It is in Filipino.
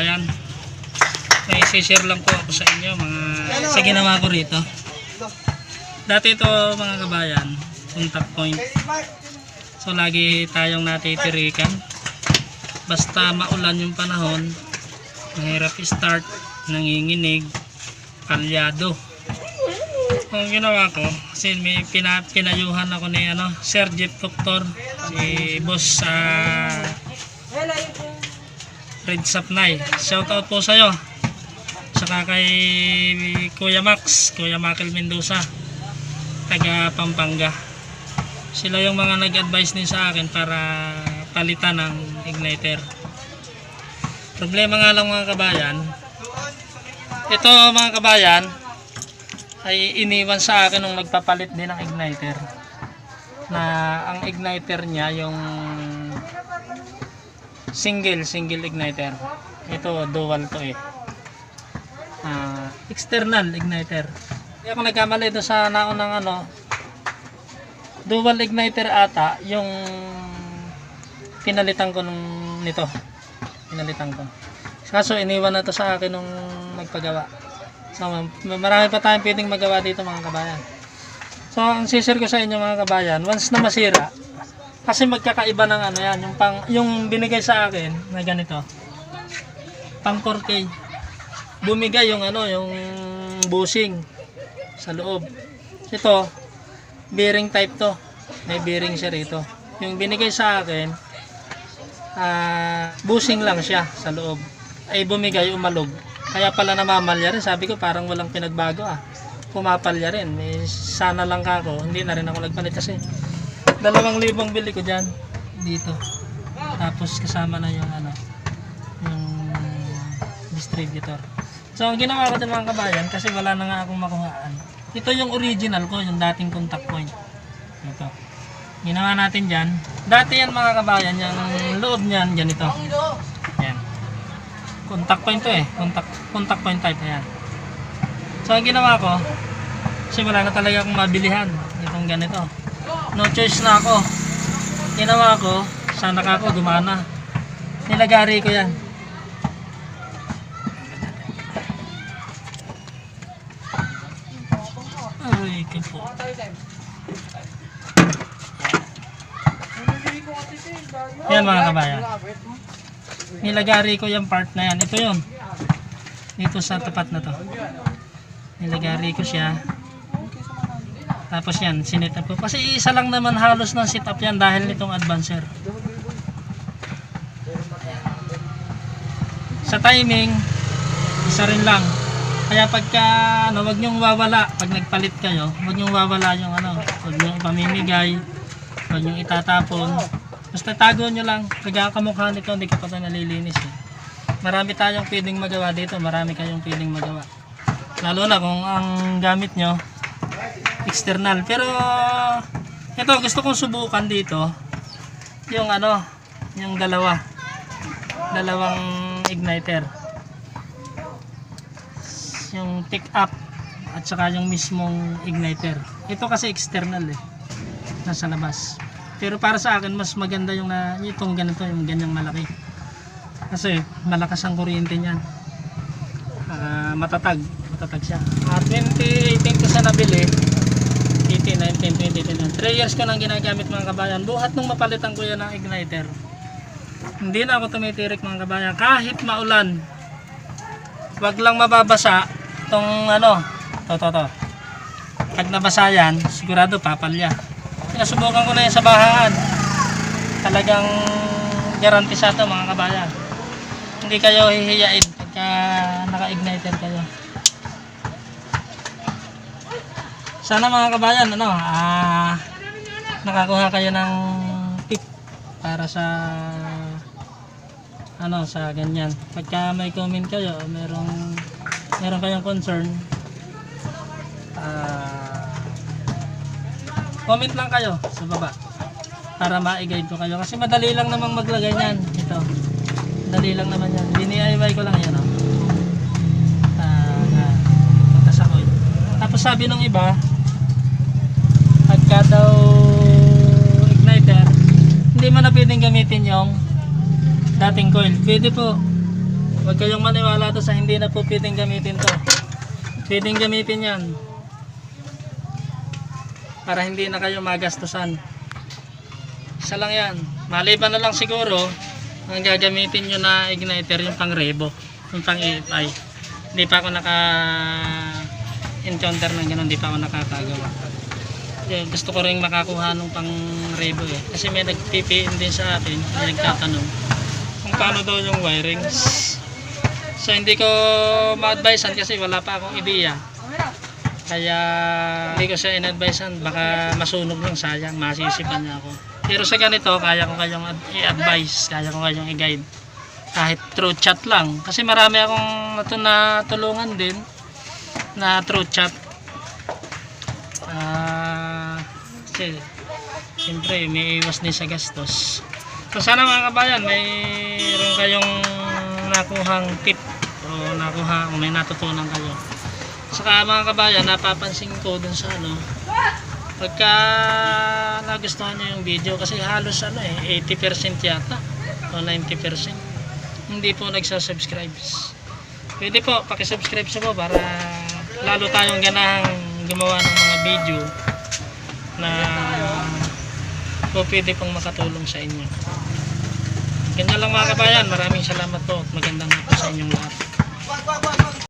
kabayan. May share lang po ako sa inyo mga sa ginawa ko rito. Dati ito mga kabayan, contact point. So lagi tayong natitirikan. Basta maulan yung panahon, mahirap i-start, nanginginig, kalyado. Ang ginawa ko, kasi may pina, pinayuhan ako ni ano, Sir Jeep Doctor, si Boss sa Red Sapnay. Shout out po sa'yo. Saka kay Kuya Max, Kuya Michael Mendoza, taga Pampanga. Sila yung mga nag-advise din sa akin para palitan ng igniter. Problema nga lang mga kabayan, ito mga kabayan, ay iniwan sa akin nung nagpapalit din ng igniter na ang igniter niya yung single single igniter. Ito dual to eh. Ah, external igniter. Hindi ako nagkamali ito sa naunang ano. Dual igniter ata yung pinalitan ko nung nito. Pinalitan ko. Kaso iniwan na to sa akin nung nagpagawa So, marami pa tayong pwedeng magawa dito mga kabayan. So, ang sisir ko sa inyo mga kabayan, once na masira, kasi magkakaiba ng ano yan, yung, pang, yung binigay sa akin na ganito, pang 4K, bumigay yung ano, yung bushing sa loob. Ito, bearing type to. May bearing siya rito. Yung binigay sa akin, ah bushing lang siya sa loob. Ay bumigay, umalog. Kaya pala namamalya rin. Sabi ko parang walang pinagbago ah. Pumapalya rin. May sana lang kako. Hindi na rin ako nagpalit kasi dalawang libong bili ko dyan. Dito. Tapos kasama na yung ano yung distributor. So ang ginawa ko din mga kabayan kasi wala na nga akong makuhaan. Ito yung original ko, yung dating contact point. Ito. Ginawa natin dyan. Dati yan mga kabayan, yung loob niyan, ganito. Yan. Contact point to eh. Contact, contact point type. Ayan. So, ang ginawa ko, kasi wala na talaga akong mabilihan. Itong ganito. No choice na ako. Ginawa ko, sana ka ako gumana. Nilagari ko yan. Ay, kipo. Yan mga kabayan. Nilagari ko yung part na yan. Ito yun. Dito sa tapat na to. Nilagari ko siya. Tapos yan, sinit up ko. Kasi isa lang naman halos ng sit up yan dahil nitong advancer. Sa timing, isa rin lang. Kaya pagka, ano, wag niyong wawala. Pag nagpalit kayo, wag niyong wawala yung ano, wag niyong pamimigay, wag niyong itatapon. Basta tago nyo lang. Pagkakamukha nito, hindi ka pa nalilinis. Eh. Marami tayong pwedeng magawa dito. Marami kayong pwedeng magawa. Lalo na kung ang gamit nyo, external. Pero, ito gusto kong subukan dito. Yung ano, yung dalawa. Dalawang igniter. Yung pick up at saka yung mismong igniter. Ito kasi external eh. Nasa labas. Pero para sa akin, mas maganda yung na, itong ganito, yung ganyang malaki. Kasi malakas ang kuryente niyan. Ah, matatag. Matatag siya. At 2018 ko siya nabili. 18, 19, 20, 21. 3 years ko nang ginagamit mga kabayan. Buhat nung mapalitan ko yan ng igniter. Hindi na ako tumitirik mga kabayan. Kahit maulan. Wag lang mababasa itong ano. To, to, to. Pag nabasa yan, sigurado papalya. Nasubukan ko na yan sa bahaan. Talagang garanti sa ito mga kabayan. Hindi kayo hihiyain pagka naka-igniter kayo. Sana mga kabayan, ano, ah, nakakuha kayo ng tip para sa ano sa ganyan. Pagka may comment kayo, merong meron kayong concern, ah, comment lang kayo sa baba para ma-guide ko kayo kasi madali lang namang maglagay niyan ito madali lang naman yan DIY ko lang yan oh. ah, ah, tapos sabi ng iba pagka igniter hindi mo na pwedeng gamitin yung dating coil. Pwede po. Huwag kayong maniwala to sa hindi na po pwedeng gamitin to. Pwedeng gamitin yan. Para hindi na kayo magastusan. Isa lang yan. Maliban na lang siguro, ang gagamitin nyo na igniter yung pang rebo. Yung pang EFI. Hindi pa ako naka encounter ng ganun. Hindi pa ako nakakagawa. Kaya gusto ko rin makakuha ng pang rebo eh. Kasi may nag-PPM din sa akin, may nagtatanong kung paano daw yung wiring. So hindi ko ma-advisean kasi wala pa akong ideya. Kaya hindi ko siya in-advisean, baka masunog lang sayang, masisipan niya ako. Pero sa ganito, kaya ko kayong ad- i-advise, kaya ko kayong i-guide. Kahit through chat lang. Kasi marami akong natu- natulungan din na through chat. Ah, kasi siyempre may iwas din sa gastos. So sana mga kabayan, mayroon kayong nakuhang tip o nakuha o may natutunan kayo. Saka mga kabayan, napapansin ko dun sa ano, pagka nagustuhan nyo yung video, kasi halos ano eh, 80% yata o 90% hindi po nagsasubscribe. Pwede po, pakisubscribe sa po para lalo tayong ganahang gumawa ng mga video na po pwede pong makatulong sa inyo. Ganyan lang mga kabayan, maraming salamat po at magandang hapon sa inyong lahat.